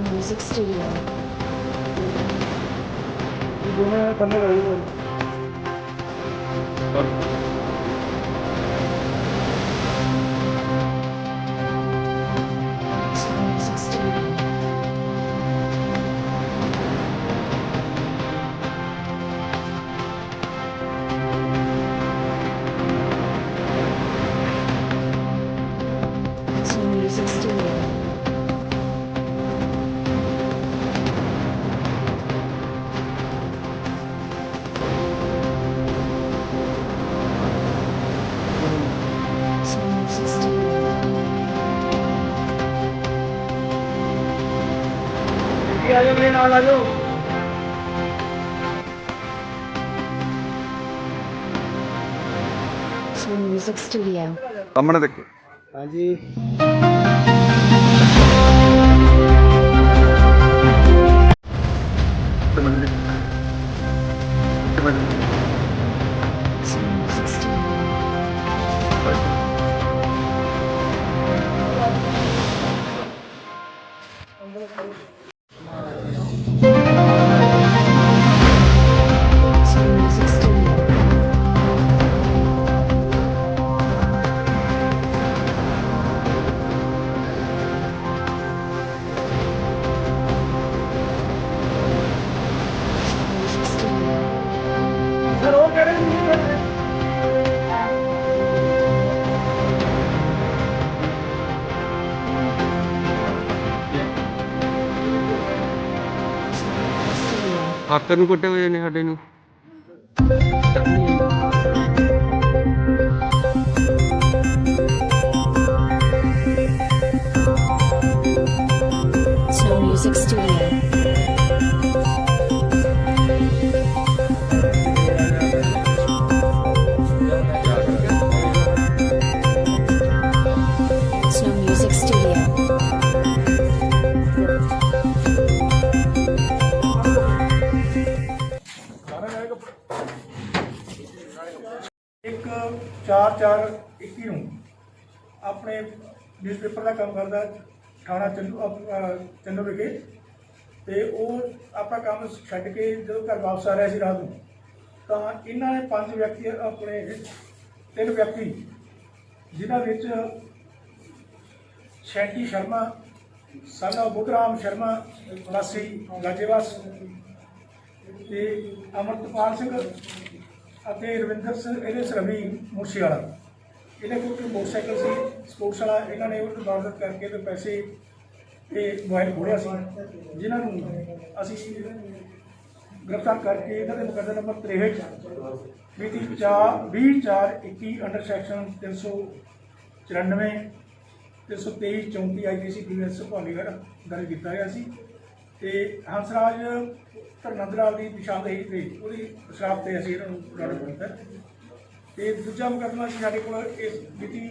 Music Studio. ਦੋਵੇਂ ਥੱਲੇ ਰਹੂਗਾ ਜੀ ਆ ਜਾਓ ਮੇਰੇ ਨਾਲ ਆ ਜਾਓ। Music Studio. ਸਾਹਮਣੇ ਦੇਖੋ। ਹਾਂਜੀ। Slow Studio. ਹੱਥ ਨੂੰ ਕੁੱਟੇ ਹੋਏ ਨੇ ਸਾਡੇ ਨੂੰ Snow Music Studio. Snow Music Studio. 4 4 21 ਨੂੰ ਆਪਣੇ ਨਿਊਜ਼ਪੇਪਰ ਦਾ ਕੰਮ ਕਰਦਾ ਥਾਣਾ ਚੰਦੂ ਅਹ, ਚੰਦੂ ਵਿਖੇ ਤੇ ਉਹ ਆਪਣਾ ਕੰਮ ਛੱਡ ਕੇ ਜਦੋਂ ਘਰ ਵਾਪਸ ਆ ਰਿਹਾ ਸੀ ਰਾਤ ਨੂੰ ਤਾਂ ਇਹਨਾਂ ਨੇ ਪੰਜ ਵਿਅਕਤੀ ਆਪਣੇ ਤਿੰਨ ਵਿਅਕਤੀ ਜਿਨ੍ਹਾਂ ਵਿੱਚ ਸ਼ੈਂਟੀ ਸ਼ਰਮਾ ਸਾਨਾ ਬੁੱਧਰਾਮ ਸ਼ਰਮਾ ਵਾਸੀ ਗਾਜੇਵਾਸ ਤੇ ਅਮਰਤਪਾਲ ਸਿੰਘ ਅਤੇ ਰਵਿੰਦਰ ਸਿੰਘ, ਇਹਦੇ ਸਰਵੀ ਮੁਰਸ਼ੀ ਵਾਲਾ ਇਹਦੇ ਕੋਲ ਇੱਕ ਮੋਟਰਸਾਈਕਲ ਸੀ, ਸਪੋਰਟਸ ਵਾਲਾ, ਇਹਨਾਂ ਨੇ ਉਹਨੂੰ ਬਰਾਮਦ ਕਰਕੇ ਤੇ ਪੈਸੇ ਤੇ ਮੋਬਾਈਲ ਖੋਲਿਆ ਸੀ। ਜਿਨ੍ਹਾਂ ਨੂੰ ਅਸੀਂ ਗ੍ਰਿਫਤਾਰ ਕਰਕੇ ਇਹਨਾਂ ਦੇ ਮੁਕੱਦਮਾ ਨੰਬਰ 63 ਮਿਤੀ 20 4 21 under section 394 323 34 IPC PS Bhawanigarh ਦਰਜ ਕੀਤਾ ਗਿਆ ਸੀ। ਤੇ ਹੰਸਰਾਜ ਧਰਮੰਦਰਾਲ ਦੀ ਨਿਸ਼ਾਨਦੇਹੀ ਤੇ ਉਹਦੀ ਸ਼ਰਾਬ ਤੇ ਅਸੀਂ ਇਹਨਾਂ ਨੂੰ ਰਾਡ ਕੀਤਾ ਤੇ ਦੂਜਾ ਮੁਕੱਦਮਾ ਸੀ ਸਾਡੇ ਕੋਲ ਇਸ ਮਿਤੀ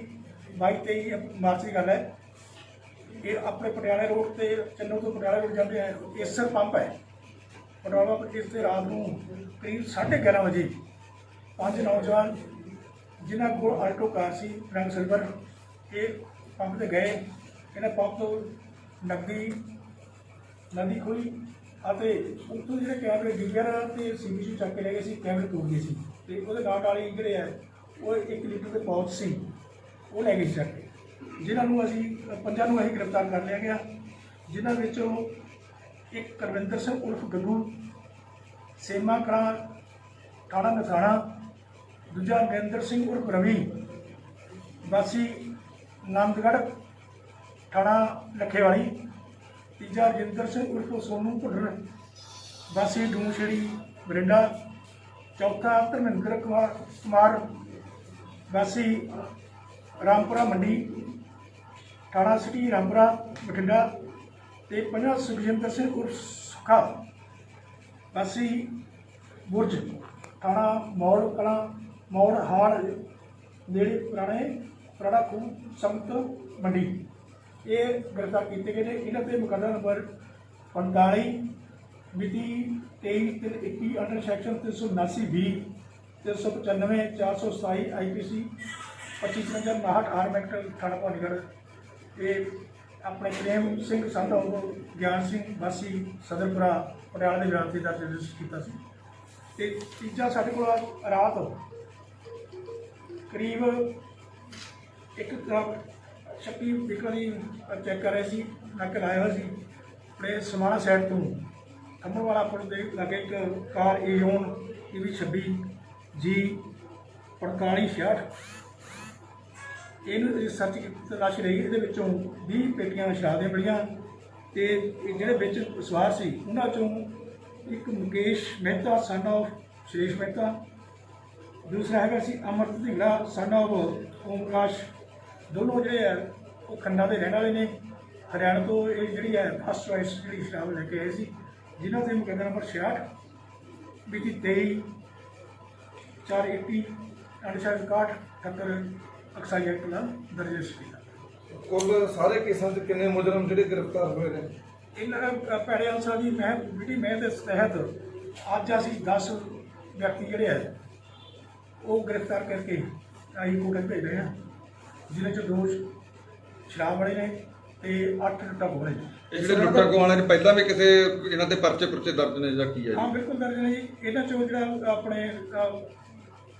22 23 ਮਾਰਚ ਦੀ ਗੱਲ ਹੈ। ਇਹ ਆਪਣੇ ਪਟਿਆਲੇ ਰੋਡ ਤੇ ਚੰਨੋ ਤੋਂ ਪਟਿਆਲੇ ਰੋਡ ਜਾਂਦੇ ਆ ਏਸਰ ਪੰਪ ਹੈ। ਪਟਿਆਲਾ ਪੰਪ ਇਸ ਤੇ ਰਾਤ ਨੂੰ ਕਰੀਬ 11:30 ਵਜੇ ਪੰਜ ਨੌਜਵਾਨ ਜਿਨ੍ਹਾਂ ਕੋਲ ਆਲਟੋ ਕਾਰ ਸੀ ਰੰਗ ਸਿਲਵਰ, ਇਹ ਪੰਪ ਤੇ ਗਏ। ਇਹਨਾਂ ਪੰਪ ਤੋਂ ਨਕਦੀ ਨਦੀ ਖੋਈ ਅਤੇ ਉੱਥੋਂ ਜਿਹੜੇ ਕੈਮਰੇ ਡੀਵੀਆਰ ਤੇ ਸੀਬੀਸੀ ਚੱਕ ਕੇ ਲੈ ਗਏ ਸੀ, ਕੈਮਰੇ ਤੋੜ ਗਏ ਸੀ। ਤੇ ਉਹਦੇ ਨਾਲ ਵਾਲੀ ਜਿਹੜੇ ਆ, ਉਹ 1 ਲੀਟਰ ਦੇ ਪੌਚ ਸੀ, ਉਹ ਲੈ ਗਏ ਸੀ ਚੱਕ ਕੇ। ਜਿਨ੍ਹਾਂ ਨੂੰ ਅਸੀਂ, ਪੰਜਾਂ ਨੂੰ ਅਸੀਂ ਗ੍ਰਿਫਤਾਰ ਕਰ ਲਿਆ ਗਿਆ। ਜਿਨ੍ਹਾਂ ਵਿੱਚੋਂ ਇੱਕ ਕਰਵਿੰਦਰ ਸਿੰਘ ਉਰਫ ਗੱਗੂ ਸੇਮਾ ਕਲਾਂ, ਥਾਣਾ ਨਥਾਣਾ ਦੂਜਾ ਨਰਿੰਦਰ ਸਿੰਘ ਉਰਫ ਰਵੀ, ਵਾਸੀ ਨੰਦਗੜ੍ਹ ਥਾਣਾ ਲੱਖੇਵਾਲੀ ਤੀਜਾ ਰਜਿੰਦਰ ਸਿੰਘ ਉਰਫ ਸੋਨੂ ਭੁੱਲਰ ਵਾਸੀ ਡੂਮਛੇੜੀ ਬਰਿੰਡਾ ਚੌਥਾ ਧਰਮਿੰਦਰ ਕੁਮਾਰ ਕੁਮਾਰ ਵਾਸੀ ਰਾਮਪੁਰਾ ਮੰਡੀ ਥਾਣਾ ਸਿਟੀ ਰਾਮਪੁਰਾ ਬਠਿੰਡਾ ਤੇ ਪੰਜਵਾਂ ਸੁਖਜਿੰਦਰ ਸਿੰਘ ਉਰਫ ਸੁਖਾ ਵਾਸੀ ਬੁਰਜ ਥਾਣਾ ਮੌੜ ਕਲਾਂ ਮੌੜ ਹਾਲ, ਨੇੜੇ ਪੁਰਾਣੇ, ਪੁਰਾਣਾ ਖੂਹ, ਸੰਤ ਮੰਡੀ। ਇਹ ਗ੍ਰਿਫਤਾਰ ਕੀਤੇ ਗਏ ਨੇ। ਇਹਨਾਂ ਤੇ ਮੁਕੱਦਮਾ ਨੰਬਰ 45 ਮਿਤੀ 23 21 under section 379 B 395 427 IPC 2559 arm act, ਥਾਣਾ ਭਾਨੀਗੜ੍ਹ ਇਹ ਆਪਣੇ ਪ੍ਰੇਮ ਸਿੰਘ ਸੰਧੂ, ਗਿਆਨ ਸਿੰਘ ਵਾਸੀ, ਸਦਰਪੁਰਾ, ਪਟਿਆਲਾ ਦੇ ਵਿਰਾਸਤੀ ਦਾ ਰਜਿਸਟਰ ਕੀਤਾ ਸੀ। ਤੇ ਤੀਜਾ ਸਾਡੇ ਕੋਲ ਰਾਤ। ਕਰੀਬ ਇੱਕ ਛੱਪੀ ਵਿਕਲ ਦੀ ਚੈੱਕ ਕਰ ਰਹੇ ਸੀ ਨੱਕ ਲਾਇਆ ਹੋਇਆ ਸੀ, ਆਪਣੇ ਸਮਾਣਾ ਸਾਈਡ ਤੋਂ ਖੰਭਣ ਵਾਲਾ ਪੁਲ ਦੇ ਲਾਗੇ ਇੱਕ ਕਾਰ ਏਓਨ ਵੀ 26 ਜੀ 4566 ਇਹਨੂੰ ਸਰਚ ਤਲਾਸ਼ ਰਹੀ, ਇਹਦੇ ਵਿੱਚੋਂ 20 ਪੇਟੀਆਂ ਸ਼ਰਾਬ ਦੀਆਂ ਬੜੀਆਂ ਤੇ ਜਿਹੜੇ ਵਿੱਚ ਸਵਾਰ ਸੀ, ਉਹਨਾਂ ਚੋਂ ਇੱਕ ਮੁਕੇਸ਼ ਮਹਿਤਾ ਸਨ of ਸ਼੍ਰੇਸ਼ ਮਹਿਤਾ, ਦੂਸਰਾ ਹੈਗਾ ਸੀ ਅਮਰਤ ਢਿੰਗੜਾ ਸਨ of ਓਮਕਾਸ਼ ਦੋਨੋਂ ਜਿਹੜੇ ਆ ਉਹ ਖੰਨਾ ਦੇ ਰਹਿਣ ਵਾਲੇ ਨੇ। ਹਰਿਆਣਾ ਤੋਂ ਇਹ ਜਿਹੜੀ ਹੈ ਫਸਟ ਚੋਇਸ ਜਿਹੜੀ ਸ਼ਰਾਬ ਲੈ ਕੇ ਆਏ ਸੀ ਜਿਨ੍ਹਾਂ ਦੇ ਮੁਕੱਦਮਾ ਨੰਬਰ 66 ਮਿਤੀ 23 480 ਅਨਸ਼ਰ 61 ਠੱਕਰ ਅਕਸਾਈ ਐਕਟ ਨਾਲ ਦਰਜ ਕੀਤਾ। ਕੁੱਲ ਸਾਰੇ ਕੇਸਾਂ 'ਚ ਕਿੰਨੇ ਮੁਜਰਮ ਜਿਹੜੇ ਗ੍ਰਿਫਤਾਰ ਹੋਏ ਨੇ? ਇਹਨਾਂ ਭੈੜੇ ਅਨਸਰਾਂ ਦੀ ਮੈਂ ਜਿਹੜੀ ਮੈਂ ਦੇ ਤਹਿਤ ਅੱਜ ਅਸੀਂ 10 ਵਿਅਕਤੀ ਜਿਹੜੇ ਆ ਉਹ ਗ੍ਰਿਫਤਾਰ ਕਰਕੇ ਆਈ ਕੋਰਟ ਭੇਜ ਰਹੇ ਹਾਂ। ਜਿਨ੍ਹਾਂ ਚੋਂ ਦੋ ਸ਼ਰਾਬ ਵਾਲੇ ਨੇ ਤੇ 8 ਲੁੱਟਾ ਖੋਲੇ ਇਹ ਜਿਹੜੇ ਲੁੱਟਾਂ ਖੋਹਾਂ ਨੇ ਪਹਿਲਾਂ ਵੀ ਕਿਸੇ ਇਹਨਾਂ ਦੇ ਪਰਚੇ ਪੁਰਚੇ ਦਰਜ ਨੇ ਜਾਂ ਕੀ ਹੈ ਹਾਂ ਜੀ ਬਿਲਕੁਲ ਦਰਜ ਨੇ ਜੀ। ਇਹਨਾਂ ਚੋਂ ਜਿਹੜਾ ਆਪਣੇ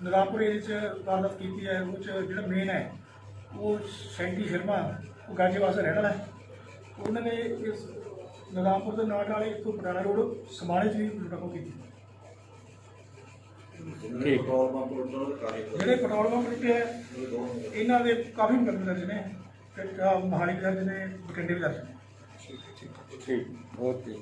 ਨਰਾਪੁਰ ਏਰੀਏ ਚ ਵਾਰਦਾਤ ਕੀਤੀ ਹੈ ਉਹ 'ਚ ਜਿਹੜਾ ਮੇਨ ਹੈ ਉਹ ਸ਼ੈਂਟੀ ਸ਼ਰਮਾ ਉਹ ਗਾਜੀਵਾਸ ਦਾ ਰਹਿਣ ਵਾਲਾ ਹੈ। ਉਹਨਾਂ ਨੇ ਇਸ ਨਰਾਪੁਰ ਦੇ ਨਾਲ ਨਾਲ ਇੱਥੋਂ ਪਟਾਣਾ ਰੋਡ ਸਮਾਣੇ 'ਚ ਵੀ ਲੁੱਟਾਖੋ ਕੀਤੀ। ਜਿਹੜੇ ਪੈਟਰੋਲ ਪੰਪ ਲਿਖੇ ਹੈ ਇਹਨਾਂ ਦੇ ਕਾਫੀ ਮੁਕੱਦਮੇ ਦਰਜ ਨੇ ਤੇ, ਅਹ, ਮੋਹਾਲੀ ਦਰਜ ਨੇ ਬਠਿੰਡੇ ਵੀ ਦਰਜ ਨੇ। ਠੀਕ ਓਕੇ